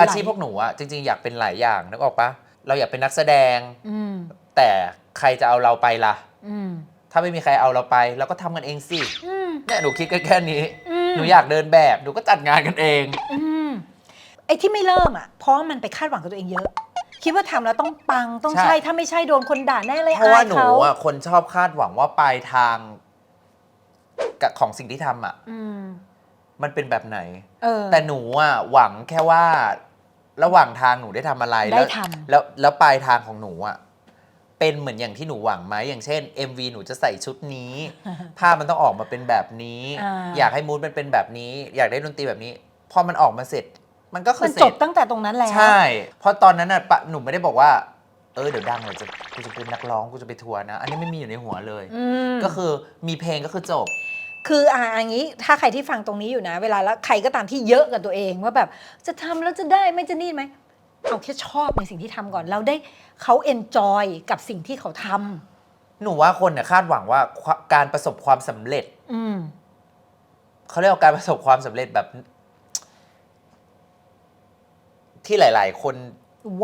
อาชีพพวกหนูอะจริง ๆ อยากเป็นหลายอย่างนึกออกปะเราอยากเป็นนักแสดงอืมแต่ใครจะเอาเราไปล่ะอืมถ้าไม่มีใครเอาเราไป เราก็ทำกันเองสิอืมเนี่ยหนูคิดกันแค่นี้อืมหนูอยากเดินแบบหนูก็จัดงานกันเองอืมไอ้ที่ไม่เริ่มอะเพราะมันไปคาดหวังกับตัวเองเยอะ คิดว่าทำแล้วต้องปังต้องใช่ใช่ถ้าไม่ใช่โดนคนด่าแน่เลยเพราะว่าอายหนูเขาอะคนชอบคาดหวังว่าปลายทางกับของสิ่งที่ทำอะอืมมันเป็นแบบไหนเออแต่หนูอะหวังแค่ว่า ระหว่างทางหนูได้ทำอะไรได้แล้วทำ แล้วแล้วปลายทางของหนูอะเป็นเหมือนอย่างที่หนูหวังไหมอย่างเช่น MV หนูจะใส่ชุดนี้ภาพมันต้องออกมาเป็นแบบนี้ อ่า อยากให้มูดมันเป็นแบบนี้ อยากได้ดนตรีแบบนี้พอมันออกมาเสร็จ มันก็คืมัอนเสจร็บจ ตั้งแต่ตรงนั้นแล้ว ใช่ เพราะตอนนั้นน่ะปะหนูไม่ได้บอกว่า เออเดี๋ยวดังเดี๋ยวจะกูจะเป็นนักร้องกูจะไปทัวร์นะ อันนี้ไม่มีอยู่ในหัวเลย อืม ก็คือมีเพลงก็คือจบ คืออ่าอย่างนี้ถ้าใครที่ฟังตรงนี้อยู่นะ เวลาแล้วใครก็ตามที่เยอะกับตัวเองว่าแบบจะทำแล้วจะได้ไหม่จะนี่ไหมเอาแค่ชอบในสิ่งที่ทำก่อน เราได้เขาเอนจอยกับสิ่งที่เขาทำหนูว่าคนเนี่ยคาดหวังว่าควการประสบความสำเร็จ อืม เขาเรียกว่าการประสบความสำเร็จแบบ ที่หลาย ๆ คน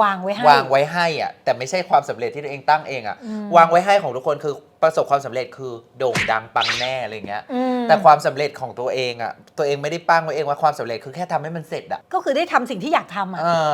วางไว้ให้ วางไว้ให้อะแต่ไม่ใช่ความสำเร็จที่ตัวเองตั้งเองอะ อืม วางไว้ให้ของทุกคนคือประสบความสำเร็จคือโด่งดังปังแน่อะไรเงี้ย อืมแต่ความสำเร็จของตัวเองอะตัวเองไม่ได้ปั้งไว้เองว่าความสำเร็จคือแค่ทำให้มันเสร็จอะก็คือได้ทำสิ่งที่อยากทำอะ เออ